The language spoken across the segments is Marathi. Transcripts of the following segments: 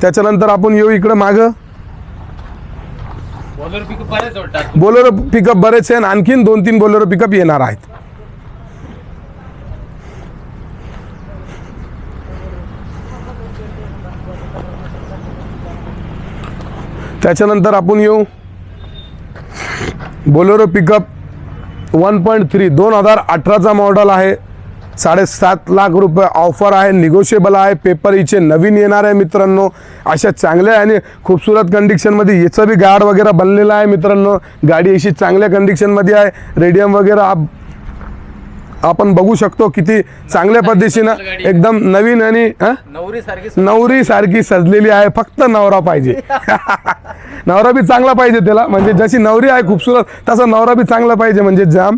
त्याच्यानंतर आपण येऊ इकडं मागं. बॉलर पिकअप बरेच आहे आणि आणखीन दोन तीन बोलेरो पिकअप येणार आहेत. त्याच्यानंतर आपण येऊ. Bolero pickup one point three दोन हजार अठराचा मॉडल आहे. साडेसात लाख रुपये ऑफर आहे निगोशिएबल आहे. पेपर हिचे नवीन येणार आहे मित्रांनो. अशा चांगल्या आणि खूपसुरत कंडिशनमध्ये याचं बी गार्ड वगैरे बनलेलं आहे मित्रांनो. गाडी अशी चांगल्या कंडिशनमध्ये आहे. रेडियम वगैरे आप आपण बघू शकतो किती चांगल्या पद्धतीनं एकदम नवीन आणि नवरी सारखी सजलेली. आहे. फक्त नवरा पाहिजे. नवरा बी चांगला पाहिजे त्याला. म्हणजे जशी नवरी आहे खूपसुरत तसा नवरा बी चांगला पाहिजे. म्हणजे जाम.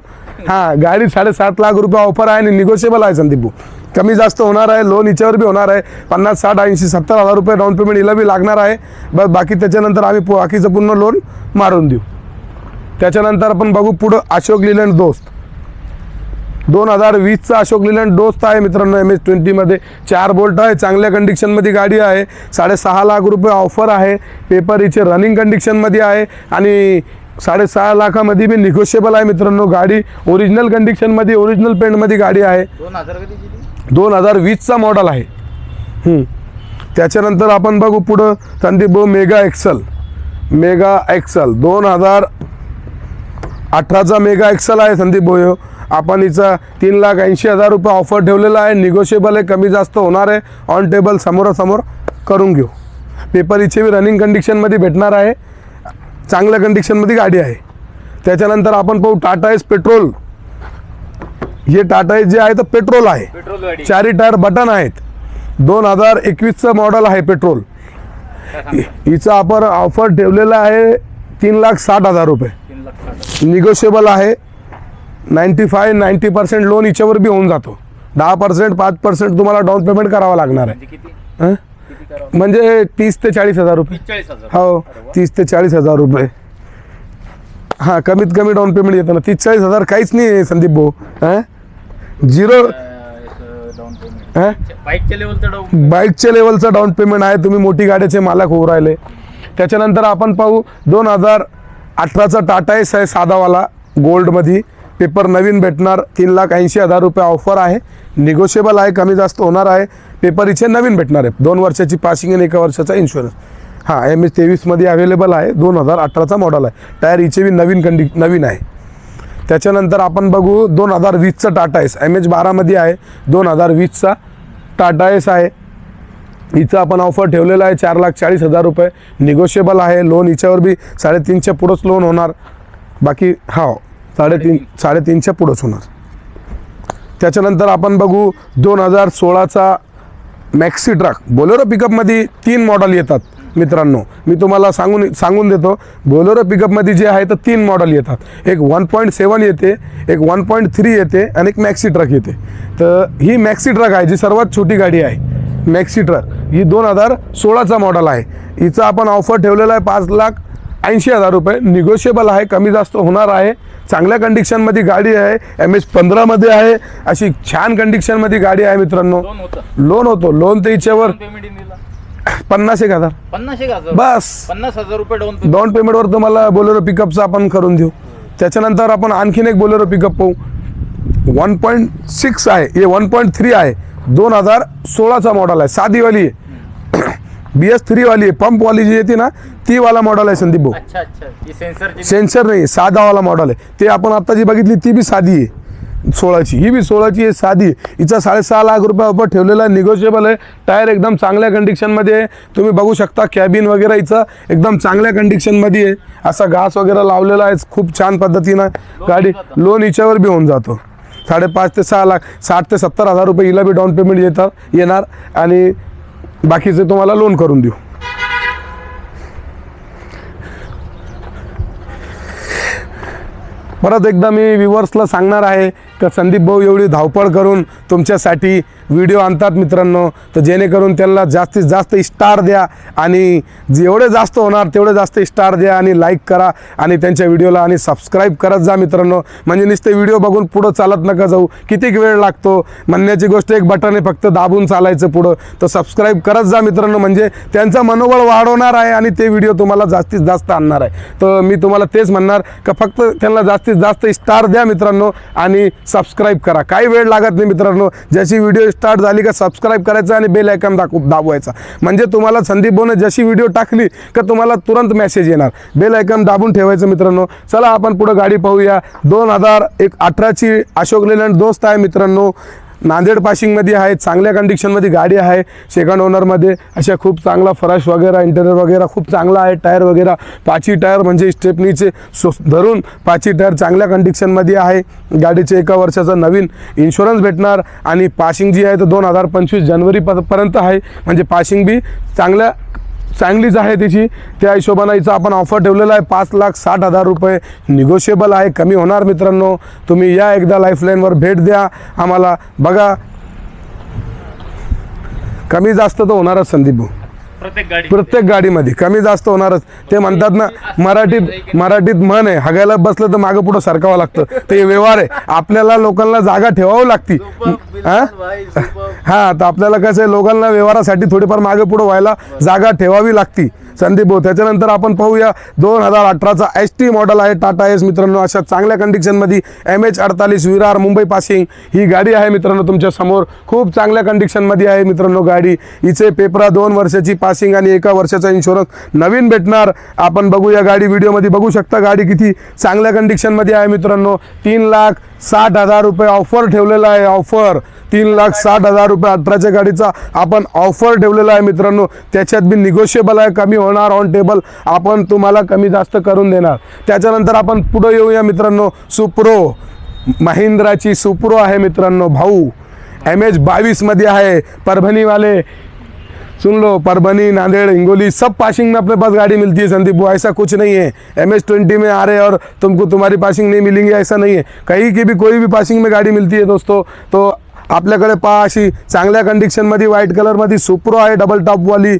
हा गाडी साडेसात लाख रुपये ऑफर आहे आणि निगोशिएबल आहे संदीप कमी जास्त होणार आहे लोन हिच्यावर बी होणार आहे. पन्नास साठ ऐंशी सत्तर हजार रुपये डाऊन पेमेंट हिला बी लागणार आहे. बस बाकी त्याच्यानंतर आम्ही बाकीचं पूर्ण लोन मारून देऊ. त्याच्यानंतर आपण बघू पुढं अशोक लिलँड दोस्त. दोन हजार वीसचा अशोक लिलँड दोस्त आहे मित्रांनो एम एस ट्वेंटीमध्ये चार बोल्ट आहे चांगल्या कंडिशनमध्ये गाडी आहे. साडेसहा लाख रुपये ऑफर आहे. पेपर हिचे रनिंग कंडिशनमध्ये आहे. आणि साडेसहा लाखामध्ये बी निगोशिएबल आहे मित्रांनो गाडी. ओरिजिनल कंडिशनमध्ये ओरिजिनल पेंटमध्ये गाडी आहे. दोन हजार वीसचा मॉडल आहे. त्याच्यानंतर आपण बघू पुढं संदीप भाऊ मेगा एक्सल मेगा एक्सल दोन हजार अठराचा मेगा एक्सल आहे संदीप भाऊ. आपण हिचा तीन लाख ऐंशी हजार रुपये ऑफर ठेवलेला आहे. निगोशिएबल आहे कमी जास्त होणार आहे. ऑन टेबल समोरासमोर करून घेऊ. पेपर हिचे बी रनिंग कंडिशनमध्ये भेटणार आहे. चांगल्या कंडिशनमध्ये गाडी आहे. त्याच्यानंतर आपण पाहू टाटा एस पेट्रोल. हे टाटा एस जे आहे तर पेट्रोल आहे. चारी टायर बटन आहेत. दोन हजार एकवीसचं मॉडेल आहे पेट्रोल? हिचा आपण ऑफर ठेवलेला आहे तीन लाख साठ हजार रुपये. निगोशिएबल आहे. Ninety five ninety percent loan हिच्यावर बी होऊन जातो. दहा पर्सेंट पाच पर्सेंट तुम्हाला डाऊन पेमेंट करावं लागणार आहे. म्हणजे किती? किती करावं म्हणजे तीस ते चाळीस हजार रुपये. चाळीस हजार. हो. तीस ते चाळीस हजार रुपये. हां कमीत कमी डाऊन पेमेंट येतं ना. तीस चाळीस हजार काहीच नाही संदीप भाऊ. हां झिरो डाऊन पेमेंट हां बाईकच्या लेवलचं डाऊन बाईकच्या लेवलचं डाऊन पेमेंट आहे. तुम्ही मोठी गाड्याचे मालक होऊ राहिले. त्याच्यानंतर आपण पाहू दोन हजार अठराचा टाटा एस आहे साधावाला गोल्डमध्ये पेपर नवीन भेटणार तीन लाख ऐंशी हजार रुपये ऑफर आहे. निगोशिएबल आहे कमी जास्त होणार आहे. पेपर इथे नवीन भेटणार आहे. दोन वर्षाची पासिंग आणि एका वर्षाचा इन्शुरन्स हां एम एस तेवीसमध्ये अवेलेबल आहे. दोन हजार अठराचा मॉडल आहे. टायर इचे बी नवीन कंडि नवीन आहे. त्याच्यानंतर आपण बघू दोन हजार वीसचा टाटा एस एम एच बारामध्ये आहे. दोन हजार वीसचा टाटा एस आहे. हिचं आपण ऑफर ठेवलेलं आहे. चार लाख चाळीस हजार रुपये. निगोशिएबल आहे. लोन हिच्यावर बी साडेतीनच्या पुढंच लोन होणार. बाकी हा. साडेतीन साडेतीनच्या पुढंच होणार. त्याच्यानंतर आपण बघू दोन हजार सोळाचा मॅक्सी ट्रक बोलेरो पिकअपमध्ये तीन मॉडेल येतात मित्रांनो. मी तुम्हाला सांगून सांगून देतो बोलेरो पिकअपमध्ये जे आहे तर तीन मॉडेल येतात. एक वन पॉईंट सेवन येते एक वन पॉईंट थ्री येते आणि एक मॅक्सी ट्रक येते. तर ही मॅक्सी ट्रक आहे जी सर्वात छोटी गाडी आहे. मॅक्सी ट्रक ही दोन हजार सोळाचा मॉडेल आहे. हिचा आपण ऑफर ठेवलेला आहे पाच लाख ऐंशी हजार रुपये. निगोशिएबल आहे कमी जास्त होणार आहे. चांगल्या कंडिशनमध्ये गाडी आहे. एम एच पंधरामध्ये आहे. अशी छान कंडिशनमध्ये गाडी आहे मित्रांनो. लोन होतो. लोन तर दिला पन्नास एक हजार. पन्नास एक हजार. बस. पन्नास हजार रुपये डाऊन पेमेंटवर तुम्हाला बोलेरो पिकअपचं आपण करून देऊ. त्याच्यानंतर आपण आणखीन एक बोलेरो पिकअप पाहू. वन पॉईंट सिक्स आहे. हे वन पॉईंट थ्री आहे. दोन हजार सोळाचा मॉडल आहे. साधीवाली आहे. बी एस थ्रीवाली आहे. पंपवाली जी येते ना ती वाला मॉडल आहे संदीप भाऊ. अच्छा अच्छा. सेन्सर नाही साधावाला मॉडेल आहे. ते आपण आता जी बघितली ती बी साधी आहे. सोळाची. ही बी सोळाची आहे साधी हिचा साडेसहा लाख रुपये ऑफर ठेवलेला आहे निगोशिएबल आहे. टायर एकदम चांगल्या कंडिशनमध्ये आहे. तुम्ही बघू शकता कॅबिन वगैरे हिचं एकदम चांगल्या कंडिशनमध्ये आहे. असा घास वगैरे लावलेला आहे खूप छान पद्धतीनं. गाडी. लोन हिच्यावर बी होऊन जातो. साडेपाच ते सहा लाख साठ ते सत्तर हजार रुपये हिला बी डाऊन पेमेंट येतात येणार. आणि बाकीचे तुम्हाला लोन करून देऊ. परत एकदा मी व्ह्युअर्सला सांगणार आहे का संदीप भाऊ एवढी धावपळ करून तुमच्यासाठी व्हिडिओ आणतात मित्रांनो तर जेणेकरून त्यांना जास्तीत जास्त स्टार द्या आणि जेवढे जास्त होणार तेवढे जास्त स्टार द्या आणि लाईक करा आणि त्यांच्या व्हिडिओला आणि सबस्क्राईब करत जा मित्रांनो. म्हणजे नुसते व्हिडिओ बघून पुढं चालत नका जाऊ. किती वेळ लागतो? म्हणण्याची गोष्ट एक बटन आहे फक्त दाबून चालायचं पुढं. तर सबस्क्राईब करत जा मित्रांनो म्हणजे त्यांचा मनोबळ वाढवणार आहे आणि ते व्हिडिओ तुम्हाला जास्तीत जास्त आणणार आहे. तर मी तुम्हाला तेच म्हणणार का फक्त त्यांना जास्तीत जास्त स्टार द्या मित्रांनो आणि सबस्क्राईब करा. काही वेळ लागत नाही मित्रांनो ज्याची व्हिडिओ स्टार्ट झाली का सबस्क्राईब करायचं आणि बेल आयकॉन दाखव दाबवायचा. म्हणजे तुम्हाला संदीप बोने जशी व्हिडिओ टाकली का तुम्हाला तुरंत मेसेज येणार. बेल आयकॉन दाबून ठेवायचं मित्रांनो. चला आपण पुढं गाडी पाहूया. दोन हजार एक अठराची अशोक लेलँड दोस्त आहे मित्रांनो. नांदेड पाशिंगमध्ये आहे चांगल्या कंडिशनमध्ये गाडी आहे सेकंड ओनरमध्ये अशा खूप चांगला फ्रश वगैरे इंटेरियर वगैरे खूप चांगला आहे टायर वगैरे. पाचही टायर म्हणजे स्टेपनीचे सो धरून पाचही टायर चांगल्या कंडिशनमध्ये आहे. गाडीचे एका वर्षाचा नवीन इन्शुरन्स भेटणार. आणि पाशिंग जी आहे तर दोन हजार पंचवीस जनवरी पर्यंत आहे. म्हणजे पाशिंग बी चांगल्या चांगलीच आहे तिची. त्या हिशोबानं हिचा आपण ऑफर ठेवलेला आहे. पाच लाख साठ हजार रुपये निगोशिएबल आहे. कमी होणार मित्रांनो. तुम्ही या एकदा लाईफलाईनवर भेट द्या. आम्हाला बघा. कमी जास्त तर होणारच संदीप भाऊ. प्रत्येक गाडी प्रत्येक गाडीमध्ये. कमी जास्त होणारच. ते म्हणतात ना मराठीत मराठीत म्हण आहे हगायला बसलं तर मागं पुढं सरकावं लागतं. ते व्यवहार आहे. आपल्याला लोकांना जागा ठेवावं लागती. हा? हा तर आपल्याला कसं आहे लोकांना व्यवहारासाठी थोडीफार मागे पुढं व्हायला जागा ठेवावी लागती. संदीप भाऊ त्याच्यानंतर आपण पाहूया दोन हजार अठराचा एस टी मॉडेल आहे टाटा एस मित्रांनो अशा चांगल्या कंडिशनमध्ये एम एच अडतालीस विरार मुंबई पासिंग ही गाडी आहे मित्रांनो तुमच्यासमोर. खूप चांगल्या कंडिशनमध्ये आहे मित्रांनो गाडी. हिचे पेपरा दोन वर्षाची पासिंग आणि एका वर्षाचा इन्शुरन्स नवीन भेटणार. आपण बघूया गाडी व्हिडिओमध्ये बघू शकता गाडी किती चांगल्या कंडिशनमध्ये आहे मित्रांनो. तीन लाख साठ हजार रुपये ऑफर ठेवलेला आहे ऑफर. तीन लाख साठ हजार रुपये अठराच्या गाडीचा आपण ऑफर ठेवलेला आहे मित्रांनो. त्याच्यात बी निगोशिएबल आहे कमी होणार ऑन टेबल आपण तुम्हाला कमी जास्त करून देणार. त्याच्यानंतर आपण पुढं येऊया मित्रांनो. सुप्रो महिंद्राची सुप्रो आहे मित्रांनो भाऊ. एम एच बावीसमध्ये आहे. परभणीवाले सुन लो परभनी नांदेड़ हिंगोली सब पासिंग में अपने पास गाड़ी मिलती है संदीप वो ऐसा कुछ नहीं है। एम एस ट्वेंटी में आ रहे और तुमको तुम्हारी पासिंग नहीं मिलेंगी ऐसा नहीं है। कहीं की भी कोई भी पासिंग में गाडी मिलती है दोस्तों तो आपल्याकडे पहा अशी चांगल्या कंडिशनमध्ये व्हाईट कलरमध्ये सुप्रो आहे डबल टॉपवाली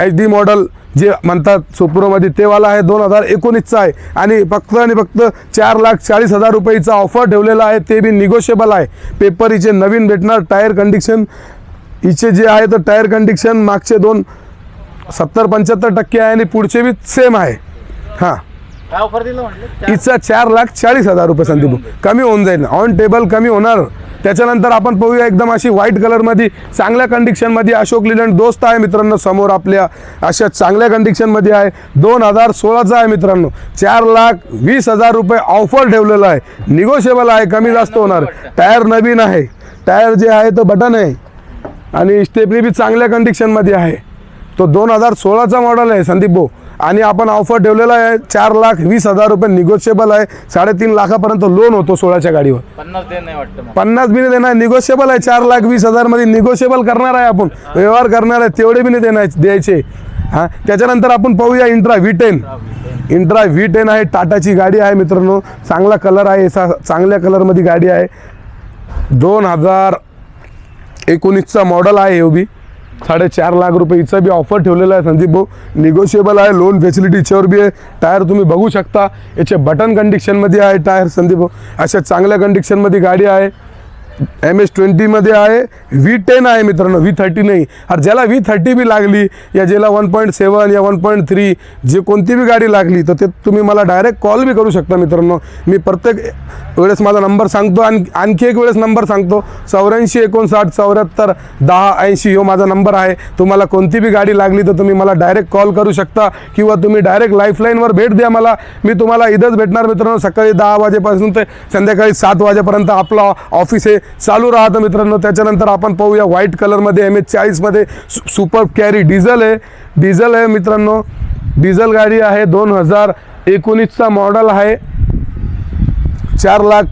एच डी मॉडल जे म्हणतात सुप्रोमध्ये ते वाला आहे दोन हजार एकोणीसचा आहे. आणि फक्त आणि फक्त चार लाख चाळीस हजार रुपयेचा ऑफर ठेवलेला आहे ते बी निगोशिएबल आहे. पेपर हिचे नवीन भेटणार टायर कंडिशन हिचे जे आहे तर टायर कंडिशन मागचे दोन सत्तर पंच्याहत्तर टक्के आहे आणि पुढचे बी सेम आहे. हां. काय ऑफर दिलं म्हटलं? हिचा चार लाख चाळीस हजार रुपये संदीप कमी होऊन जाईल. ऑन टेबल कमी होणार. त्याच्यानंतर आपण पाहूया एकदम अशी व्हाईट कलरमध्ये चांगल्या कंडिशनमध्ये अशोक लिलंड दोस्त आहे मित्रांनो समोर आपल्या. अशा चांगल्या कंडिशनमध्ये आहे. दोन हजार सोळाचा आहे मित्रांनो. चार लाख वीस हजार रुपये ऑफर ठेवलेला आहे. निगोशिएबल आहे. कमी जास्त होणार. टायर नवीन आहे. टायर जे आहे तो बटन आहे. आणि स्टेपनी बी चांगल्या कंडिशनमध्ये आहे. तो दोन हजार सोळाचा मॉडेल आहे संदीप भाऊ. आणि आपण ऑफर ठेवलेला आहे चार लाख वीस हजार रुपये निगोशिएबल आहे. साडेतीन लाखापर्यंत लोन होतो सोळाच्या गाडीवर. पन्नास वाटतं पन्नास बी नाही देणार निगोशिएबल आहे. चार लाख वीस हजारमध्ये निगोशिएबल करणार आहे आपण. व्यवहार करणार आहे तेवढे बी नाही देणार द्यायचे. हां त्याच्यानंतर आपण पाहूया Intra V ten Intra V ten आहे टाटाची गाडी आहे मित्रांनो. चांगला कलर आहे चांगल्या कलरमध्ये गाडी आहे. दोन हजार एकोणीसचा मॉडल आहे हे बी. साडेचार लाख रुपये हिचं बी ऑफर ठेवलेलं आहे संदीप भाऊ. निगोशिएबल आहे लोन फॅसिलिटी याच्यावर बी आहे. टायर तुम्ही बघू शकता. याचे बटन कंडिशनमध्ये आहे टायर संदीप भाऊ. अशा चांगल्या कंडिशनमध्ये गाडी आहे. एम एस ट्वेंटीमध्ये आहे व्ही टेन आहे मित्रांनो व्ही थर्टी नाही. अरे ज्याला व्ही थर्टी बी लागली या ज्याला वन पॉईंट सेवन या वन पॉईंट थ्री जे कोणती बी गाडी लागली तर ते तुम्ही मला डायरेक्ट कॉल बी करू शकता मित्रांनो. मी प्रत्येक वेळेस माझा नंबर सांगतो आणि आणखी एक वेळेस नंबर सांगतो. चौऱ्याऐंशी एकोणसाठ चौऱ्याहत्तर दहा ऐंशी हो माझा नंबर आहे. तुम्हाला कोणती बी गाडी लागली तर तुम्ही मला डायरेक्ट कॉल करू शकता किंवा तुम्ही डायरेक्ट लाईफलाईनवर भेट द्या मला. मी तुम्हाला इथंच भेटणार मित्रांनो सकाळी दहा वाजेपासून ते संध्याकाळी सात वाजेपर्यंत आपलं ऑफिस आहे. चालू राहतं मित्रांनो. त्याच्यानंतर आपण पाहूया व्हाईट कलरमध्ये एम एच चाळीसमध्ये सु सुपर कॅरी डिझेल आहे. डिझेल आहे मित्रांनो. डिझेल गाडी आहे दोन हजार एकोणीसचा मॉडल आहे. चार लाख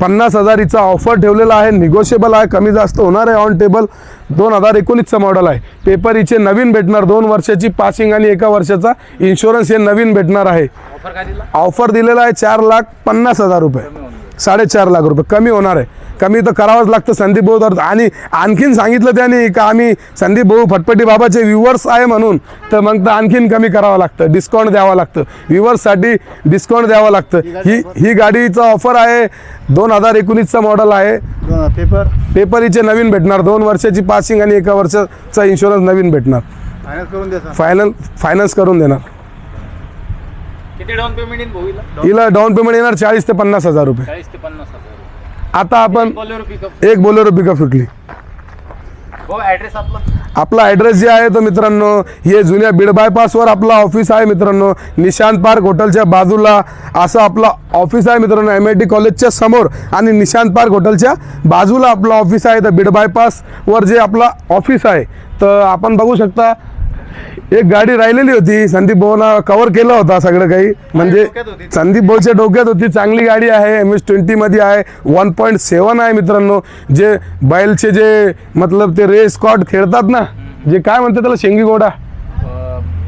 पन्नास हजारीचा ऑफर ठेवलेला आहे. निगोशिएबल आहे. कमी जास्त होणार आहे ऑन टेबल दोन हजार एकोणीसचा मॉडल आहे. पेपर हिचे नवीन भेटणार. दोन वर्षाची पासिंग आणि एका वर्षाचा इन्शुरन्स हे नवीन भेटणार आहे. ऑफर दिलेला आहे चार लाख पन्नास हजार रुपये. साडेचार लाख रुपये. कमी होणार आहे. कमी तर करावंच लागतं. संदीप भाऊ तर आणि आणखीन सांगितलं त्याने का आम्ही संदीप भाऊ फटपटी बाबाचे व्ह्युअर्स आहे म्हणून. तर मग तर आणखीन कमी करावं लागतं. डिस्काउंट द्यावं लागतं. व्ह्युअर्ससाठी डिस्काउंट द्यावं लागतं. ही ही गाडीचं ऑफर आहे. दोन हजार एकोणीसचं मॉडेल आहे. पेपर पेपर हिचे नवीन भेटणार. दोन वर्षाची पासिंग आणि एका वर्षाचा इन्शुरन्स नवीन भेटणार. फायनान्स करून फायनल फायनान्स करून देणार. किती डाऊन पेमेंट येईल हिला डाऊन पेमेंट येणार चाळीस ते पन्नास हजार रुपये. चाळीस ते पन्नास हजार आता आपण बोलेरो पिकअप एक बोलेरो पिकअप सुटली. हो ऍड्रेस आपला? आपला ॲड्रेस जे आहे तो मित्रांनो हे जुन्या बीड बायपासवर आपला ऑफिस आहे मित्रांनो निशांत पार्क हॉटेलच्या बाजूला. असं आपला ऑफिस आहे मित्रांनो एम आय टी कॉलेजच्या समोर आणि निशांत पार्क हॉटेलच्या बाजूला आपलं ऑफिस आहे. तर बीड बायपासवर जे आपला ऑफिस आहे तर आपण बघू शकता एक गाडी राहिलेली होती. संदीप भाऊना कव्हर केलं होता सगळं काही. म्हणजे. संदीप भाऊच्या डोक्यात होती. चांगली गाडी आहे. एम एस ट्वेंटीमध्ये आहे. वन पॉईंट सेवन आहे मित्रांनो. जे बैलचे जे मतलब ते रेस स्कॉट खेळतात ना जे काय म्हणतात त्याला शेंगी घोडा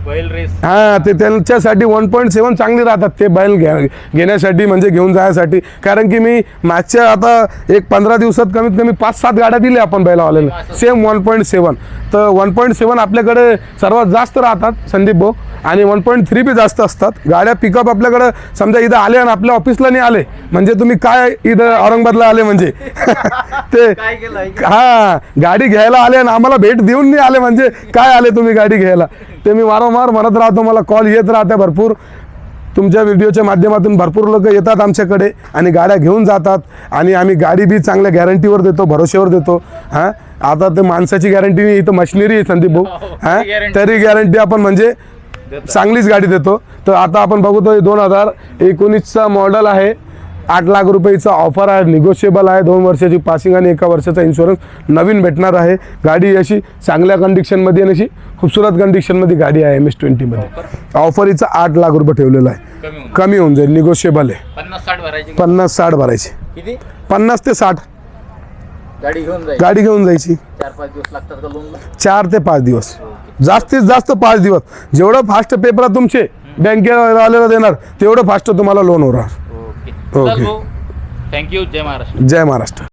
बैल रेस हा ते त्यांच्यासाठी वन पॉईंट सेवन चांगली राहतात ते बैल घ्या घेण्यासाठी म्हणजे घेऊन जाण्यासाठी. कारण की मी मागच्या आता एक पंधरा दिवसात कमीत कमी पाच सात गाड्या दिल्या आपण बैलावाल्याला. सेम वन पॉईंट सेवन तर वन पॉईंट सेवन आपल्याकडे सर्वात जास्त राहतात संदीप भाऊ. आणि वन पॉईंट थ्री बी जास्त असतात. गाड्या पिकअप आपल्याकडं समजा इथं आले आणि आपल्या ऑफिसला नाही आले म्हणजे तुम्ही काय इथं औरंगाबादला आले म्हणजे? ते हा गाडी घ्यायला आले आणि आम्हाला भेट देऊन नाही आले म्हणजे काय आले तुम्ही गाडी घ्यायला? ते मी वारंवार म्हणत राहतो मला कॉल येत राहते भरपूर. तुमच्या व्हिडिओच्या माध्यमातून भरपूर लोक येतात आमच्याकडे आणि गाड्या घेऊन जातात आणि आम्ही गाडी बी चांगल्या गॅरंटीवर देतो भरोश्यावर देतो. हां? आता ते माणसाची गॅरंटी नाही इथं मशिनरी आहे संदीप भाऊ. हो, हां. तरी गॅरंटी आपण म्हणजे चांगलीच गाडी देतो. तर आता आपण बघतोय दोन हजार एकोणीसचा मॉडेल आहे. आठ लाख रुपयेचा ऑफर आहे. निगोशिएबल आहे. दोन वर्षाची पासिंग आणि एका वर्षाचा इन्शुरन्स नवीन भेटणार आहे. गाडी अशी चांगल्या कंडिशनमध्ये आणि अशी खूपसुरत कंडिशनमध्ये गाडी आहे एम एस ट्वेंटीमध्ये ऑफर हिचा आठ लाख रुपये ठेवलेला आहे. कमी होऊन जाईल. निगोशिएबल आहे. पन्नास साठ भरायची. पन्नास ते साठ. गाडी घेऊन जायची. चार ते पाच दिवस. जास्तीत जास्त पाच दिवस. जेवढं फास्ट पेपर तुमचे बँकेवाल्याला देणार तेवढं फास्ट तुम्हाला लोन होणार. Okay okay. चल भाऊ थँक्यू जय महाराष्ट्र. जय महाराष्ट्र.